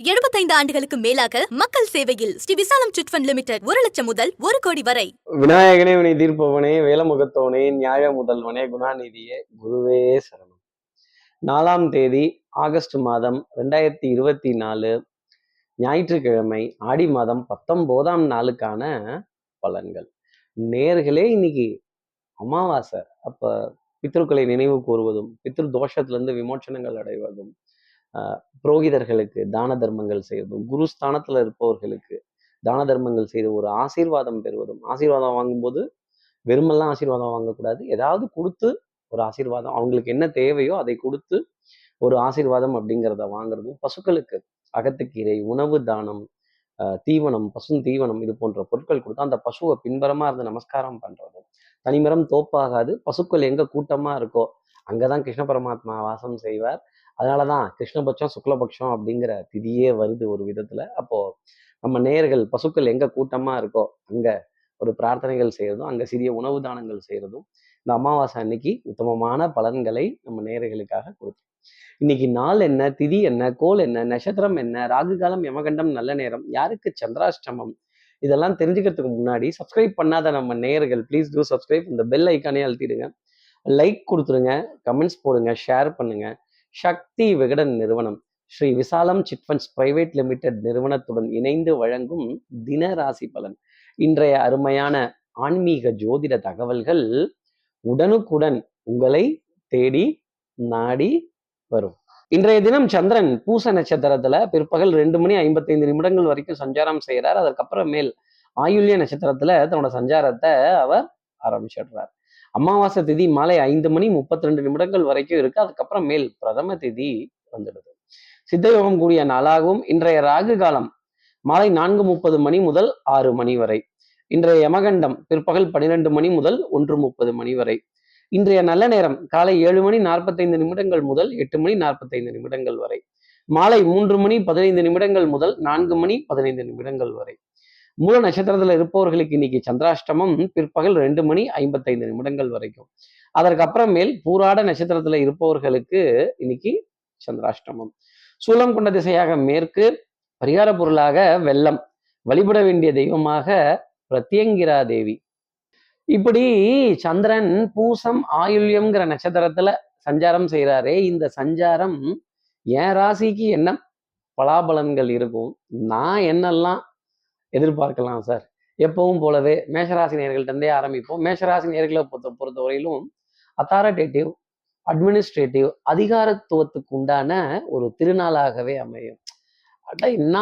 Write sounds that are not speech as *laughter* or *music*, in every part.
75 ஆண்டுகளுக்கு மேலாக மக்கள் சேவையில் ஸ்ரீ விசாலம் சிட்ஃபண்ட் லிமிடெட் ஒரு லட்சம் முதல் ஒரு கோடி வரை. விநாயகனே வினை தீர்ப்பவனே வேலமுகத்தவனே நியாய முதல்வனே குணாநிதியே குருவே சரணம். நாலாம் தேதி ஆகஸ்ட் மாதம் ரெண்டாயிரத்தி இருபத்தி நாலு ஞாயிற்றுக்கிழமை ஆடி மாதம் பத்தொன்பதாம் நாளுக்கான பலன்கள். நேர்களே இன்னைக்கு அமாவாசை. அப்ப பித்ருக்களை நினைவு கூறுவதும் பித்ரு தோஷத்திலிருந்து விமோச்சனங்கள் அடைவதும் புரோகிதர்களுக்கு தான தர்மங்கள் செய்வதும் குருஸ்தானத்துல இருப்பவர்களுக்கு தான தர்மங்கள் செய்து ஒரு ஆசீர்வாதம் பெறுவதும் ஆசீர்வாதம் வாங்கும்போது வெறுமெல்லாம் ஆசீர்வாதம் வாங்கக்கூடாது. ஏதாவது கொடுத்து ஒரு ஆசீர்வாதம் அவங்களுக்கு என்ன தேவையோ அதை கொடுத்து ஒரு ஆசீர்வாதம் அப்படிங்கிறத வாங்குறதும் பசுக்களுக்கு. அகத்துக்கீரை உணவு தானம் தீவனம் பசும் தீவனம் இது போன்ற பொருட்கள் கொடுத்து அந்த பசுவை பின்பறமா இருந்து நமஸ்காரம் பண்றதும் தனிமரம் தோப்பாகாது பசுக்கள் எங்க கூட்டமா இருக்கோ அங்கதான் கிருஷ்ண பரமாத்மா வாசம் செய்வார். அதனால தான் கிருஷ்ணபட்சம் சுக்லபட்சம் அப்படிங்கிற திதியே வருது ஒரு விதத்தில். அப்போது நம்ம நேர்கள் பசுக்கள் எங்கே கூட்டமாக இருக்கோ அங்கே ஒரு பிரார்த்தனைகள் செய்கிறதும் அங்கே சிறிய உணவு தானங்கள் செய்கிறதும் இந்த அமாவாசை அன்னைக்கு உத்தமமான பலன்களை நம்ம நேர்களுக்காக கொடுத்தோம் இன்னைக்கு நாள் என்ன திதி என்ன கோல் என்ன நட்சத்திரம் என்ன ராகு காலம் யமகண்டம் நல்ல நேரம் யாருக்கு சந்திராஷ்டமம் இதெல்லாம் தெரிஞ்சுக்கிறதுக்கு முன்னாடி சப்ஸ்கிரைப் பண்ணாத நம்ம நேயர்கள் ப்ளீஸ் டூ சப்ஸ்கிரைப் இந்த பெல் ஐக்கானே அழுத்திடுங்க. லைக் கொடுத்துருங்க கமெண்ட்ஸ் போடுங்க ஷேர் பண்ணுங்கள் சக்தி விகடன் நிறுவனம். ஸ்ரீ விசாலம் சிட்ஃபண்ட்ஸ் பிரைவேட் லிமிடெட் நிறுவனத்துடன் இணைந்து வழங்கும் தின ராசி பலன். இன்றைய அருமையான ஆன்மீக ஜோதிட தகவல்கள் உடனுக்குடன் உங்களை தேடி நாடி வரும். இன்றைய தினம் சந்திரன் பூச நட்சத்திரத்துல பிற்பகல் ரெண்டு மணி ஐம்பத்தைந்து நிமிடங்கள் வரைக்கும் சஞ்சாரம் செய்கிறார் அதற்கப்புறம் மேல் ஆயுள்ய நட்சத்திரத்துல தன்னோட சஞ்சாரத்தை அவர் ஆரம்பிச்சிடுறார். அமாவாசை திதி மாலை ஐந்து மணி முப்பத்தி ரெண்டு நிமிடங்கள் வரைக்கும் இருக்கு. அதுக்கப்புறம் மேல் பிரதம திதி வந்துடுது. சித்தயோகம் கூடிய நாளாகவும் இன்றைய ராகு காலம் மாலை நான்கு முப்பது மணி முதல் ஆறு மணி வரை. இன்றைய யமகண்டம் பிற்பகல் பனிரெண்டு மணி முதல் ஒன்று முப்பது மணி வரை. இன்றைய நல்ல நேரம் காலை ஏழு மணி நாற்பத்தைந்து நிமிடங்கள் முதல் எட்டு மணி நாற்பத்தைந்து நிமிடங்கள் வரை. மாலை மூன்று மணி பதினைந்து நிமிடங்கள் முதல் நான்கு மணி பதினைந்து நிமிடங்கள் வரை. மூல நட்சத்திரத்துல இருப்பவர்களுக்கு இன்னைக்கு சந்திராஷ்டமம் பிற்பகல் ரெண்டு மணி ஐம்பத்தைந்து நிமிடங்கள் வரைக்கும். அதற்கு அப்புறமேல் பூராட நட்சத்திரத்துல இருப்பவர்களுக்கு இன்னைக்கு சந்திராஷ்டமம். சூலம் கொண்ட திசையாக மேற்கு பரிகார பொருளாக வெள்ளம். வழிபட வேண்டிய தெய்வமாக பிரத்யங்கிரா தேவி. இப்படி சந்திரன் பூசம் ஆயுள்யம்ங்கிற நட்சத்திரத்துல சஞ்சாரம் செய்கிறாரே இந்த சஞ்சாரம் என் ராசிக்கு என்ன பலாபலன்கள் இருக்கும்? நான் என்னெல்லாம் எதிர்பார்க்கலாம் சார். எப்பவும் போலவே மேஷராசி நேர்கள்ட்டே ஆரம்பிப்போம். மேஷராசி நேர்களை பொறுத்த பொறுத்தவரையிலும் அத்தாரிட்டேட்டிவ் அட்மினிஸ்ட்ரேட்டிவ் அதிகாரத்துவத்துக்கு உண்டான ஒரு திருநாளாகவே அமையும். அட என்ன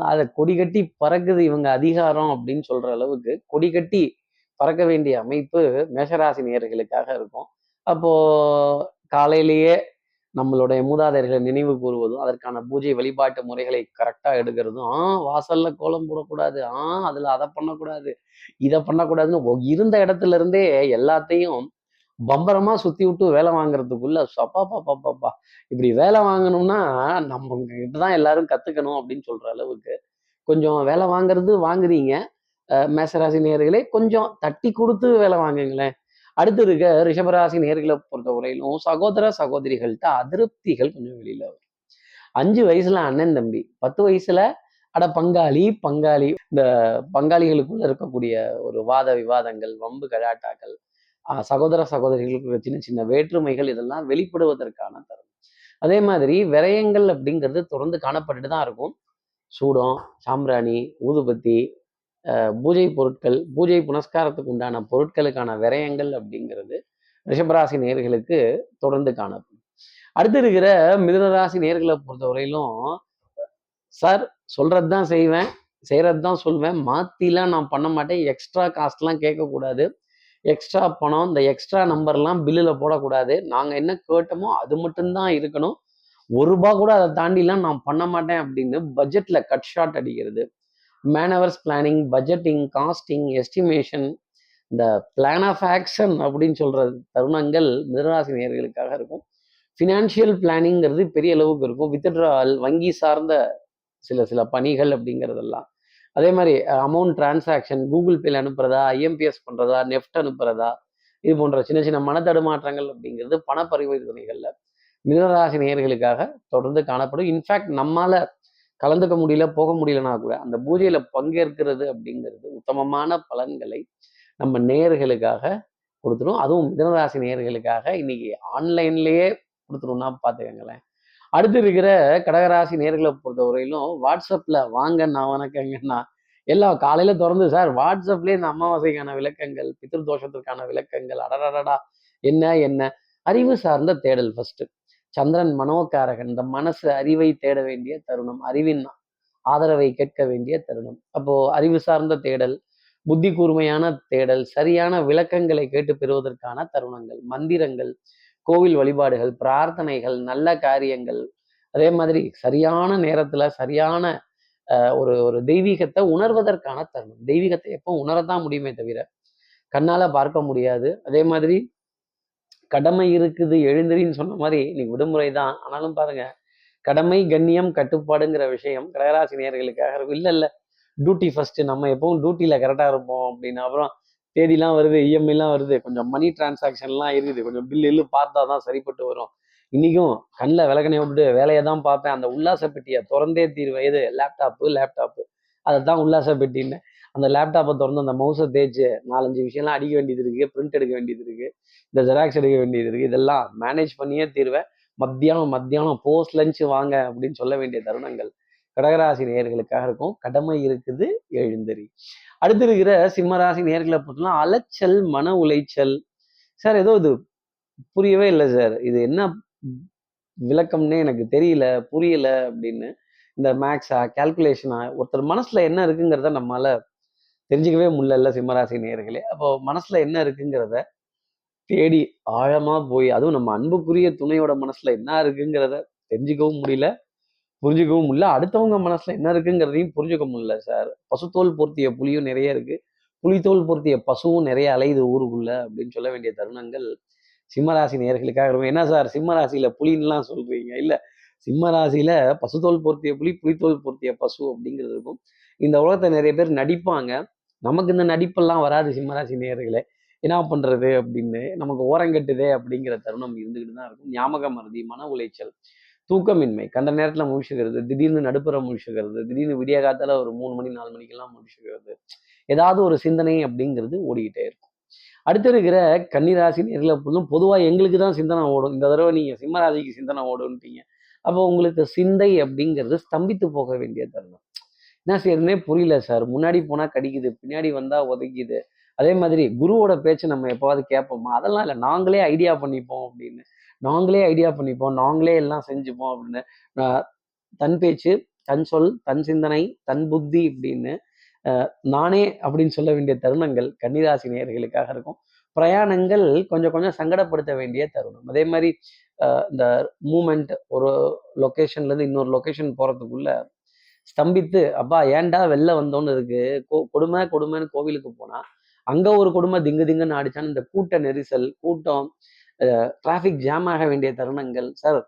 அதை? கொடி கட்டி பறக்குது இவங்க அதிகாரம் அப்படின்னு சொல்ற அளவுக்கு கொடி கட்டி பறக்க வேண்டிய அமைப்பு மேஷராசி நேர்களுக்காக இருக்கும். அப்போ காலையிலேயே நம்மளுடைய மூதாதையர்களை நினைவு கூறுவதும் அதற்கான பூஜை வழிபாட்டு முறைகளை கரெக்டா எடுக்கிறதும் ஆ வாசல்ல கோலம் போடக்கூடாது ஆ அதுல அதை பண்ணக்கூடாது இதை பண்ணக்கூடாதுன்னு இருந்த இடத்துல இருந்தே எல்லாத்தையும் பம்பரமா சுத்தி விட்டு வேலை வாங்குறதுக்குள்ள சப்பா பாப்பா பாப்பா இப்படி வேலை வாங்கணும்னா நம்ம கிட்டதான் எல்லாரும் கத்துக்கணும் அப்படின்னு சொல்ற அளவுக்கு கொஞ்சம் வேலை வாங்குறது வாங்குறீங்க. அஹ் மேசராசி நேர்களே கொஞ்சம் தட்டி கொடுத்து வேலை வாங்குங்களேன். அடுத்து இருக்க ரிஷபராசி நேர்களை பொறுத்த வரையிலும் சகோதர சகோதரிகள்கிட்ட அதிருப்திகள் கொஞ்சம் வெளியில வரும். அஞ்சு வயசுல அண்ணன் தம்பி பத்து வயசுல அட பங்காளி பங்காளி இந்த பங்காளிகளுக்குள்ள இருக்கக்கூடிய ஒரு வாத விவாதங்கள் வம்பு கலாட்டாக்கள் ஆஹ் சகோதர சகோதரிகளுக்கு சின்ன சின்ன வேற்றுமைகள் இதெல்லாம் வெளிப்படுவதற்கான தரும் அதே மாதிரி விரயங்கள் அப்படிங்கிறது தொடர்ந்து காணப்பட்டுட்டு தான் இருக்கும். சூடம் சாம்பிராணி ஊதுபத்தி பூஜை பொருட்கள் பூஜை புனஸ்காரத்துக்கு உண்டான பொருட்களுக்கான விரயங்கள் அப்படிங்கிறது ரிஷபராசி நேர்களுக்கு தொடர்ந்து காணப்படும். அடுத்து இருக்கிற மிதுனராசி நேர்களை பொறுத்தவரையிலும் சார் சொல்றது தான் செய்வேன் செய்யறது தான் சொல்வேன் மாத்திலாம் நான் பண்ண மாட்டேன் எக்ஸ்ட்ரா காஸ்ட்லாம் கேட்கக்கூடாது எக்ஸ்ட்ரா பணம் இந்த எக்ஸ்ட்ரா நம்பர்லாம் பில்லில் போடக்கூடாது நாங்கள் என்ன கேட்டோமோ அது மட்டும்தான் இருக்கணும் ஒரு ரூபா கூட அதை தாண்டிலாம் நான் பண்ண மாட்டேன் அப்படின்னு பட்ஜெட்டில் கட் ஷாட் அடிக்கிறது. Manoeuvres planning budgeting costing estimation இந்த பிளான் ஆஃப் ஆக்ஷன் அப்படின்னு சொல்கிற தருணங்கள் மிதராசி நேயர்களுக்காக இருக்கும். ஃபினான்ஷியல் பிளானிங்கிறது பெரிய அளவுக்கு இருக்கும். வித்ட்ரால் வங்கி சார்ந்த சில சில பணிகள் அப்படிங்கிறதெல்லாம். அதே மாதிரி அமௌண்ட் டிரான்சாக்ஷன் கூகுள் பேல அனுப்புறதா ஐஎம்பிஎஸ் பண்ணுறதா நெஃப்ட் அனுப்புறதா இது போன்ற சின்ன சின்ன மனத்தடுமாற்றங்கள் அப்படிங்கிறது பண பரிவர்த்தனைகளில் மிதராசி நேர்களுக்காக தொடர்ந்து காணப்படும். இன்ஃபேக்ட் நம்மால் கலந்துக்க முடியல போக முடியலனா கூட அந்த பூஜையில பங்கேற்கிறது அப்படிங்கிறது உத்தமமான பலன்களை நம்ம நேயர்களுக்காக கொடுத்துரும். அதுவும் மிதனராசி நேயர்களுக்காக இன்னைக்கு ஆன்லைன்லயே கொடுத்துரும்னா பார்த்துக்கங்களேன் அடுத்து இருக்கிற கடகராசி நேர்களை பொறுத்தவரையிலும் வாட்ஸ்அப்ல வாங்க நான் வணக்கங்கண்ணா. எல்லாம் காலையில திறந்து சார் வாட்ஸ்அப்லயே இந்த அமாவாசைக்கான விளக்கங்கள் பித்ரு தோஷத்திற்கான விளக்கங்கள் அடடடடா என்ன என்ன? அறிவு சார்ந்த தேடல் ஃபர்ஸ்ட் சந்திரன் மனோகாரகன் இந்த மனசு அறிவை தேட வேண்டிய தருணம் அறிவின் ஆதரவை கேட்க வேண்டிய தருணம். அப்போ அறிவு சார்ந்த தேடல் புத்தி கூர்மையான தேடல் சரியான விளக்கங்களை கேட்டு பெறுவதற்கான தருணங்கள் மந்திரங்கள் கோவில் வழிபாடுகள் பிரார்த்தனைகள் நல்ல காரியங்கள். அதே மாதிரி சரியான நேரத்துல சரியான ஒரு ஒரு தெய்வீகத்தை உணர்வதற்கான தருணம். தெய்வீகத்தை எப்போ உணரத்தான் முடியுமே தவிர கண்ணால பார்க்க முடியாது. அதே மாதிரி கடமை இருக்குது எழுந்திரின்னு சொன்ன மாதிரி இன்னைக்கு விடுமுறை தான் ஆனாலும் பாருங்க கடமை கண்ணியம் கட்டுப்பாடுங்கிற விஷயம் கடகராசி நேர்களுக்காக இருக்கும். இல்லை இல்லை. டியூட்டி ஃபர்ஸ்ட் நம்ம எப்பவும் டியூட்டியில கரெக்டாக இருப்போம் அப்படின்னு. அப்புறம் தேதிலாம் வருது இஎம்ஐலாம் வருது. கொஞ்சம் மணி டிரான்சாக்ஷன்லாம் இருக்குது. கொஞ்சம் பில் இல்லு பார்த்தா தான் சரிப்பட்டு வரும். இன்றைக்கும் கண்ணில் விளக்கணை விட்டு வேலையை தான் பார்ப்பேன். அந்த உல்லாச பெட்டியை திறந்தே தீர்வு எது? லேப்டாப்பு லேப்டாப்பு அதை தான் உல்லாச பெட்டின்னு. அந்த லேப்டாப்பை திறந்து அந்த மவுஸை தேய்ச்சி நாலஞ்சு விஷயம்லாம் அடிக்க வேண்டியது இருக்கு பிரிண்ட் எடுக்க வேண்டியது இருக்கு இந்த ஜெராக்ஸ் எடுக்க வேண்டியது இருக்கு இதெல்லாம் மேனேஜ் பண்ணியே தீர்வேன். மத்தியானம் மத்தியானம் போஸ்ட் லஞ்சு வாங்க அப்படின்னு சொல்ல வேண்டிய தருணங்கள் கடகராசி நேயர்களுக்காக இருக்கும். கடமை இருக்குது எழுந்தறி அடுத்து இருக்கிற சிம்மராசி நேர்களை பார்த்தோம்னா அலைச்சல் மன உளைச்சல். சார் ஏதோ இது புரியவே இல்லை சார் இது என்ன விளக்கம்னே எனக்கு தெரியல புரியல அப்படின்னு இந்த மேக்ஸா கால்குலேஷனா ஒருத்தர் மனசுல என்ன இருக்குங்கிறத நம்மளால தெரிஞ்சுக்கவே முடியல சிம்மராசி நேர்களே அப்போ மனசுல என்ன இருக்குங்கிறத தேடி ஆழமா போய் அதுவும் நம்ம அன்புக்குரிய துணையோட மனசுல என்ன இருக்குங்கிறத தெரிஞ்சுக்கவும் முடியல புரிஞ்சுக்கவும் முடியல. அடுத்தவங்க மனசுல என்ன இருக்குங்கிறதையும் புரிஞ்சுக்க முடியல சார் பசுத்தோல் பொருத்திய புலியும் நிறைய இருக்கு. புலித்தோல் பொருத்திய பசுவும் நிறைய அலையுது ஊருக்குள்ள அப்படின்னு சொல்ல வேண்டிய தருணங்கள் சிம்மராசி நேர்களுக்காக இருக்கும். என்ன சார் சிம்மராசியில புலின்னுலாம் சொல்றீங்க. இல்ல சிம்மராசியில பசுத்தோல் பொருத்திய புலி புலித்தோல் பொருத்திய பசு அப்படிங்கிறது இருக்கும். இந்த உலகத்தை நிறைய பேர் நடிப்பாங்க. நமக்கு இந்த நடிப்பெல்லாம் வராது சிம்மராசி நேயர்களே. என்ன பண்றது அப்படின்னு நமக்கு ஓரங்கட்டுதே அப்படிங்கிற தருணம் இருந்துக்கிட்டு தான் இருக்கும். ஞாபக மருதி மன உளைச்சல் தூக்கமின்மை கண்ட நேரத்துல முழிச்சுக்கிறது திடீர்னு நடுப்புற முழிச்சுக்கிறது திடீர்னு விடிய காத்தால ஒரு மூணு மணி நாலு மணிக்கெல்லாம் முழிச்சுக்கிறது ஏதாவது ஒரு சிந்தனை அப்படிங்கிறது ஓடிக்கிட்டே இருக்கும். அடுத்து இருக்கிற கன்னிராசி நேரில் பொழுதும் பொதுவாக எங்களுக்கு தான் சிந்தனை ஓடும். இந்த தடவை நீங்க சிம்மராசிக்கு சிந்தனை ஓடுன்ட்டீங்க. அப்போ உங்களுக்கு சிந்தை அப்படிங்கிறது ஸ்தம்பித்து போக வேண்டிய தருணம். என்ன செய்யறதுனே புரியல சார். முன்னாடி போனா கடிக்குது பின்னாடி வந்தா உதைக்குது. அதே மாதிரி குருவோட பேச்சு நம்ம எப்போவாது கேட்போமா அதெல்லாம் இல்லை. நாங்களே ஐடியா பண்ணிப்போம் அப்படின்னு. நாங்களே ஐடியா பண்ணிப்போம். நாங்களே எல்லாம் செஞ்சுப்போம் அப்படின்னு. தன் பேச்சு தன் சொல் தன் சிந்தனை தன் புத்தி அப்படின்னு நானே அப்படின்னு சொல்ல வேண்டிய தருணங்கள் கன்னிராசி நேயர்களுக்காக இருக்கும். பிரயாணங்கள் கொஞ்சம் கொஞ்சம் சங்கடப்படுத்த வேண்டிய தருணம். அதே மாதிரி இந்த மூமெண்ட் ஒரு லொக்கேஷன்லேருந்து இன்னொரு லொக்கேஷன் போகிறதுக்குள்ள ஸ்தம்பித்து அப்பா ஏன்டா வெளில வந்தோன்னு இருக்கு? கொ- கொடுமை கொடுமைன்னு கோவிலுக்கு போனா அங்க ஒரு கொடுமை திங்கு திங்குன்னு ஆடிச்சான்னு இந்த கூட்ட நெரிசல் கூட்டம் டிராஃபிக் ஜாம் ஆக வேண்டிய தருணங்கள். சார்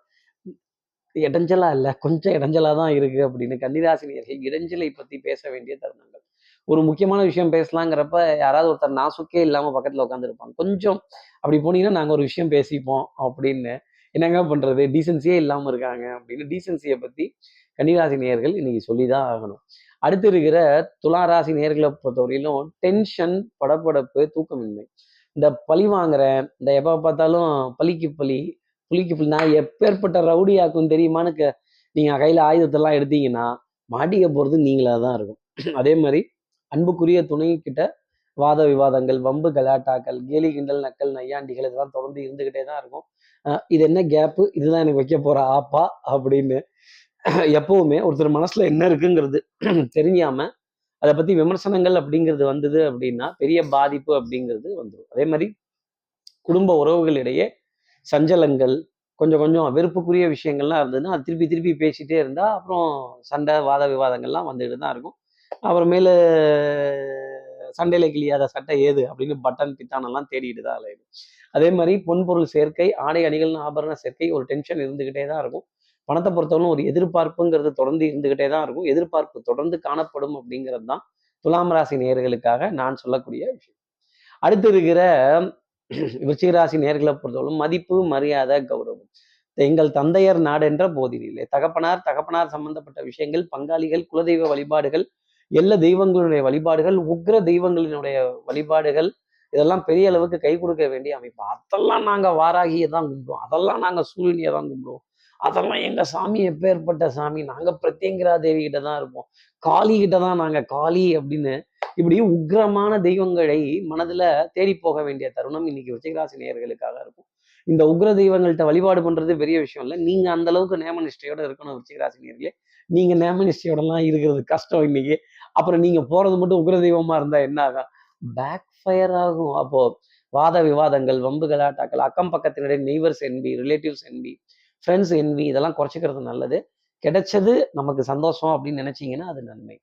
இடைஞ்சலா இல்ல கொஞ்சம் இடைஞ்சலா தான் இருக்கு அப்படின்னு கன்னிராசினியர்கள் இடைஞ்சலை பத்தி பேச வேண்டிய தருணங்கள். ஒரு முக்கியமான விஷயம் பேசலாங்கிறப்ப யாராவது ஒருத்தர் நாசுக்கே இல்லாம பக்கத்துல உட்காந்துருப்பாங்க கொஞ்சம் அப்படி போனீங்கன்னா நாங்க ஒரு விஷயம் பேசிப்போம் அப்படின்னு என்னங்க பண்றது? டீசென்சியே இல்லாம இருக்காங்க அப்படின்னு டீசென்சியை பத்தி கன்னிராசி நேயர்கள் இன்னைக்கு சொல்லிதான் ஆகணும். அடுத்து இருக்கிற துளாராசி நேர்களை பொறுத்தவரையிலும் டென்ஷன் படபடப்பு தூக்கமின்மை. இந்த பழி வாங்குறேன் இந்த எப்ப பார்த்தாலும் பழிக்கு பழி புலிக்கு புளி நான் எப்பேற்பட்ட ரவுடியாக்கும் தெரியுமான்னு க- நீங்க கையில ஆயுதத்தெல்லாம் எடுத்தீங்கன்னா மாட்டிக்க போறது நீங்களா தான் இருக்கும். அதே மாதிரி அன்புக்குரிய துணை கிட்ட வாத விவாதங்கள் வம்பு கலாட்டாக்கள் கேலி கிண்டல் நக்கல் நையாண்டிகள் இதெல்லாம் தொடர்ந்து இருந்துகிட்டே தான் இருக்கும். இது என்ன கேப்பு இதுதான் எனக்கு வைக்க போற ஆப்பா? அப்படின்னு எப்பவுமே ஒருத்தர் மனசுல என்ன இருக்குங்கிறது *clears throat* தெரிஞ்சாம அதை பத்தி விமர்சனங்கள் அப்படிங்கிறது வந்தது அப்படின்னா பெரிய பாதிப்பு அப்படிங்கிறது வந்துடும் அதே மாதிரி குடும்ப உறவுகளிடையே சஞ்சலங்கள் கொஞ்சம் கொஞ்சம் வெறுப்புக்குரிய விஷயங்கள்லாம் இருந்ததுன்னா அது திருப்பி திருப்பி பேசிட்டே இருந்தா அப்புறம் சண்டை வாத விவாதங்கள்லாம் வந்துட்டு தான் இருக்கும். அப்புறமேலு சண்டையில கிளியாத சட்டை ஏது அப்படின்னு பட்டன் பித்தானெல்லாம் தேடிட்டு தான் அலையுது. அதே மாதிரி பொன்பொருள் சேர்க்கை ஆடை அணிகள் ஆபரண சேர்க்கை ஒரு டென்ஷன் இருந்துகிட்டே தான் இருக்கும். பணத்தை பொறுத்தவரைக்கும் ஒரு எதிர்பார்ப்புங்கிறது தொடர்ந்து இருந்துகிட்டே தான் இருக்கும். எதிர்பார்ப்பு தொடர்ந்து காணப்படும் அப்படிங்கிறது தான் துலாம் ராசி நேயர்களுக்காக நான் சொல்லக்கூடிய விஷயம். அடுத்து இருக்கிற விருச்சிகராசி நேர்களை பொறுத்தவரைக்கும் மதிப்பு மரியாதை கௌரவம். எங்கள் தந்தையர் நாடென்ற போதினிலே தகப்பனார் தகப்பனார் சம்பந்தப்பட்ட விஷயங்கள் பங்காளிகள் குலதெய்வ வழிபாடுகள் எல்லா தெய்வங்களுடைய வழிபாடுகள் உக்ர தெய்வங்களினுடைய வழிபாடுகள் இதெல்லாம் பெரிய அளவுக்கு கை கொடுக்க வேண்டிய அமைப்பு. அதெல்லாம் நாங்க வாராகியை தான் கும்பிடுவோம். அதெல்லாம் நாங்க சூரியனியை தான் கும்பிடுவோம். அதெல்லாம் எங்க சாமி எப்பேற்பட்ட சாமி? நாங்க பிரத்யங்கிரா தேவி கிட்ட தான் இருப்போம். காளி கிட்ட தான் நாங்க காளி அப்படின்னு இப்படி உக்ரமான தெய்வங்களை மனதுல தேடி போக வேண்டிய தருணம் இன்னைக்கு விருச்சிகராசி நேயர்களுக்காக இருக்கும். இந்த உக்ர தெய்வங்கள்ட்ட வழிபாடு பண்றது பெரிய விஷயம் இல்லை. நீங்க அந்த அளவுக்கு நேம நிஷ்டையோட இருக்கணும் விருச்சிகராசி நேர்களே நீங்க நேம நிஷ்டையோடலாம் இருக்கிறது கஷ்டம் இன்னைக்கு. அப்புறம் நீங்க போறது மட்டும் உக்ர தெய்வமா இருந்தா என்ன ஆகும்? பேக் ஃபயர் ஆகும். அப்போ வாத விவாதங்கள் வம்பு கலாட்டாக்கள் அக்கம் பக்கத்தினுடைய நெய்வர்ஸ் என்பி ரிலேட்டிவ்ஸ் என்பி ஃப்ரெண்ட்ஸ் என்பி இதெல்லாம் குறைச்சிக்கிறது நல்லது. கிடைச்சது நமக்கு சந்தோஷம் அப்படின்னு நினைச்சீங்கன்னா அது நன்மை.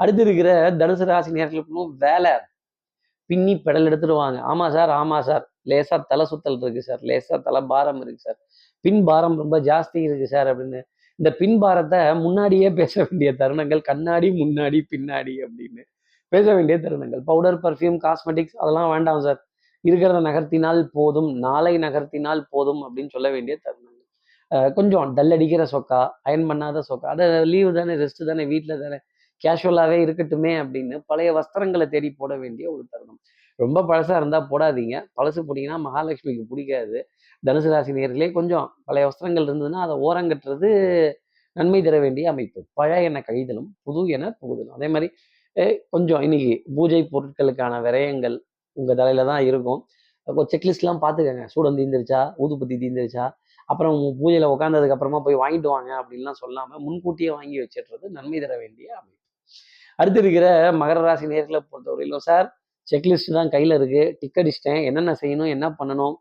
அடுத்து இருக்கிற தனுசு ராசி நேர்களுக்கும் வேலை. பின்னி பெடல் எடுத்துடுவாங்க. ஆமா சார் ஆமா சார். லேசா தலை சுத்தல் இருக்கு சார். லேசா தலை பாரம் இருக்கு சார். பின் பாரம் ரொம்ப ஜாஸ்தி இருக்கு சார் அப்படின்னு. இந்த பின் பாரத்தை முன்னாடியே பேச வேண்டிய தருணங்கள் கண்ணாடி முன்னாடி பின்னாடி அப்படின்னு. பேச வேண்டிய தருணங்கள். பவுடர் பர்ஃப்யூம் காஸ்மெட்டிக்ஸ் அதெல்லாம் வேண்டாம் சார் இருக்கிறத நகர்த்தினால் போதும் நாளை நகர்த்தினால் போதும் அப்படின்னு சொல்ல வேண்டிய தருணங்கள். கொஞ்சம் டல் அடிக்கிற சொக்கா அயன் பண்ணாத சொக்கா அதை லீவு தானே ரெஸ்ட் தானே வீட்டில் தானே கேஷுவலாகவே இருக்கட்டுமே அப்படின்னு பழைய வஸ்திரங்களை தேடி போட வேண்டிய ஒரு தருணம். ரொம்ப பழசாக இருந்தால் போடாதீங்க. பழசு போட்டிங்கன்னா மகாலட்சுமிக்கு பிடிக்காது. தனுசு ராசி நேர்களே கொஞ்சம் பழைய வஸ்திரங்கள் இருந்ததுன்னா அதை ஓரங்கட்டுறது நன்மை தர வேண்டிய அமைப்பு. பழைய என கழிதலும் புது என புகுதலும். அதே மாதிரி கொஞ்சம் இன்னைக்கு பூஜை பொருட்களுக்கான விரயங்கள் உங்கள் தலையில தான் இருக்கும். செக்லிஸ்ட்லாம் பார்த்துக்கங்க சூடம் தீந்துருச்சா? ஊதுபத்தி தீந்துருச்சா? அப்புறம் பூஜையில் உட்காந்ததுக்கு அப்புறமா போய் வாங்கிட்டு வாங்க அப்படின்லாம் சொல்லாமல் முன்கூட்டியே வாங்கி வச்சிடுறது நன்மை தர வேண்டிய அமைப்பு. அடுத்து இருக்கிற மகர ராசி நேர்களை பொறுத்தவரையிலும் சார் செக்லிஸ்ட் தான் கையில் இருக்கு. டிக் அடிச்சிட்டேன். என்னென்ன செய்யணும்? என்ன பண்ணணும்?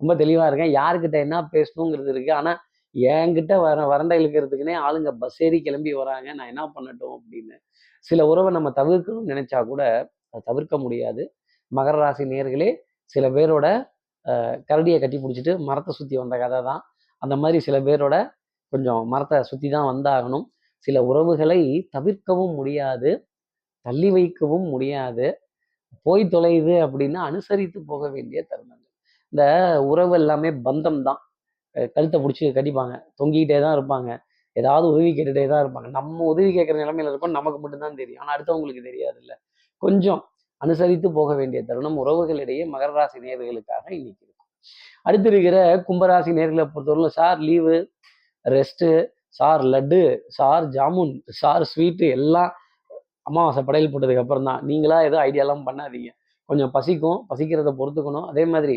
ரொம்ப தெளிவாக இருக்கேன். யாருக்கிட்ட என்ன பேசணுங்கிறது இருக்கு. ஆனால் என்கிட்ட வர வறண்ட இழுக்கிறதுக்குனே ஆளுங்க பஸ் ஏறி கிளம்பி வராங்க. நான் என்ன பண்ணட்டும் அப்படின்னு. சில உறவை நம்ம தவிர்க்கணும்னு நினைச்சா கூட அதை தவிர்க்க முடியாது. மகர ராசி நேர்களே சில பேரோட கரடியை கட்டி பிடிச்சிட்டு மரத்தை சுற்றி வந்த கதை தான். அந்த மாதிரி சில பேரோட கொஞ்சம் மரத்தை சுற்றி தான் வந்தாகணும். சில உறவுகளை தவிர்க்கவும் முடியாது. தள்ளி வைக்கவும் முடியாது. போய் தொலையுது அப்படின்னா அனுசரித்து போக வேண்டிய தருணங்கள். இந்த உறவு எல்லாமே பந்தம் தான். கழுத்தை பிடிச்சி கட்டிப்பாங்க தொங்கிக்கிட்டே தான் இருப்பாங்க. ஏதாவது உதவி கேட்டுகிட்டே தான் இருப்பாங்க. நம்ம உதவி கேட்குற நிலமையில இருக்கோம் நமக்கு மட்டும்தான் தெரியும். ஆனால் அடுத்தவங்களுக்கு தெரியாது இல்லை கொஞ்சம் அனுசரித்து போக வேண்டிய தருணம் உறவுகளிடையே மகர ராசி நேர்களுக்காக இன்னைக்கு இருக்கும். அடுத்து இருக்கிற கும்பராசி நேர்களை பொறுத்தவரையிலும் sir leave rest sir laddu sir jamun sir sweet எல்லாம் அமாவாசை படையல் போட்டதுக்கு அப்புறம் தான் நீங்களா எதுவும் ஐடியாலாம் பண்ணாதீங்க. கொஞ்சம் பசிக்கும். பசிக்கிறத பொறுத்துக்கணும். அதே மாதிரி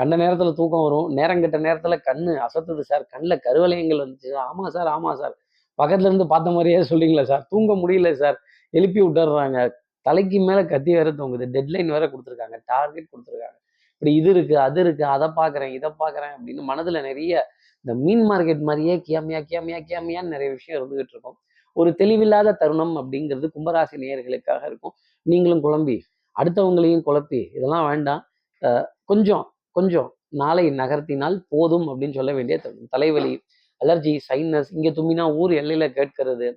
கண்ட நேரத்தில் தூக்கம் வரும். நேரம் கிட்ட நேரத்தில் கண்ணு அசத்துது சார். கண்ணில் கருவலயங்கள் வந்துச்சு. ஆமாம் சார் ஆமாம் சார். பக்கத்துல இருந்து பார்த்த மாதிரியே சொல்றீங்களா சார். தூங்க முடியல சார். எழுப்பி விட்டுறாங்க. தலைக்கு மேலே கத்தி வேற தூங்குது. டெட்லைன் வேற கொடுத்துருக்காங்க. டார்கெட் கொடுத்துருக்காங்க. இப்படி இது இருக்கு அது இருக்கு அதை பார்க்குறேன் இதை பார்க்குறேன் அப்படின்னு மனதில் நிறைய இந்த மீன் மார்க்கெட் மாதிரியே கியாமியா கியாமியா கியாமியான்னு நிறைய விஷயம் இருந்துகிட்டு இருக்கும். ஒரு தெளிவில்லாத தருணம் அப்படிங்கிறது கும்பராசி நேயர்களுக்காக இருக்கும். நீங்களும் குழம்பி அடுத்தவங்களையும் குழப்பி இதெல்லாம் வேண்டாம். கொஞ்சம் கொஞ்சம் நாளை நகர்த்தினால் போதும் அப்படின்னு சொல்ல வேண்டிய தலைவலி அலர்ஜி சைனஸ் இங்கே தும்பினா ஊர் எல்லையில கேட்கறது.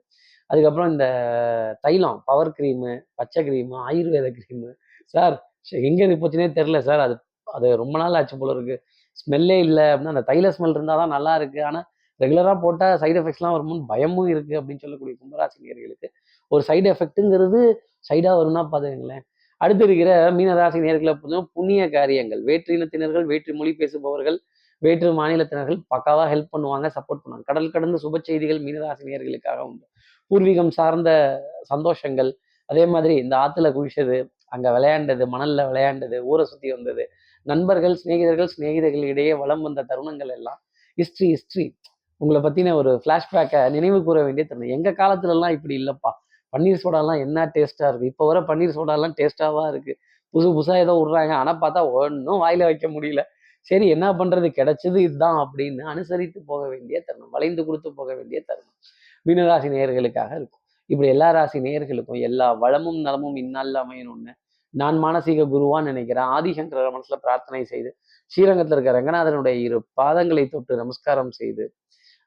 அதுக்கப்புறம் இந்த தைலம் பவர் க்ரீமு பச்சை க்ரீமு ஆயுர்வேத க்ரீமு சார் எங்கே இது போச்சுனே தெரில சார் அது அது ரொம்ப நாள் ஆச்சு போல இருக்கு. ஸ்மெல்லே இல்லை அப்படின்னா அந்த தைல ஸ்மெல் இருந்தால் தான் நல்லா இருக்கு. ஆனால் ரெகுலராக போட்டால் சைடு எஃபெக்ட்ஸ்லாம் வரும்னு பயமும் இருக்குது அப்படின்னு சொல்லக்கூடிய கும்பராசினியர்களுக்கு ஒரு சைடு எஃபெக்ட்டுங்கிறது சைடாக வரும்னா பார்த்துக்கங்களேன் அடுத்து இருக்கிற மீனராசி நேர்களை பொறுத்தவரை புண்ணிய காரியங்கள் வேற்று இனத்தினர்கள் வேற்று மொழி பேசுபவர்கள் வேற்று மாநிலத்தினர்கள் பக்காவாக ஹெல்ப் பண்ணுவாங்க சப்போர்ட் பண்ணுவாங்க. கடல் கடந்த சுப செய்திகள் மீனராசி நேர்களுக்காக உண்டு. பூர்வீகம் சார்ந்த சந்தோஷங்கள் அதே மாதிரி இந்த ஆற்றுல குளிச்சது அங்கே விளையாண்டது மணலில் விளையாண்டது ஊரை சுற்றி வந்தது நண்பர்கள் சிநேகிதர்கள் சிநேகிதர்கள் இடையே வந்த தருணங்கள் எல்லாம் ஹிஸ்ட்ரி ஹிஸ்ட்ரி உங்களை பற்றின ஒரு ஃப்ளாஷ்பேக்கை நினைவு கூற வேண்டிய தருணம். எங்கள் காலத்துலலாம் இப்படி இல்லைப்பா. பன்னீர் சோடாலாம் என்ன டேஸ்டா இருக்கு? இப்போ வர பன்னீர் சோடாலாம் டேஸ்டாவா இருக்கு? புது புதுசாக ஏதோ விடுறாங்க. ஆனால் பார்த்தா ஒன்றும் வாயில வைக்க முடியல. சரி என்ன பண்றது? கிடைச்சது இதுதான் அப்படின்னு அனுசரித்து போக வேண்டிய தருணம். வளைந்து கொடுத்து போக வேண்டிய தருணம். மீனராசி நேயர்களுக்காக இருக்கும். இப்படி எல்லா ராசி நேயர்களுக்கும் எல்லா வளமும் நலமும் இந்நாளில் அமையணும்னு நான் மானசீக குருவான்னு நினைக்கிறேன். ஆதிசங்கர மனசுல பிரார்த்தனை செய்து ஸ்ரீரங்கத்தில் இருக்க ரங்கநாதனுடைய இரு பாதங்களை தொட்டு நமஸ்காரம் செய்து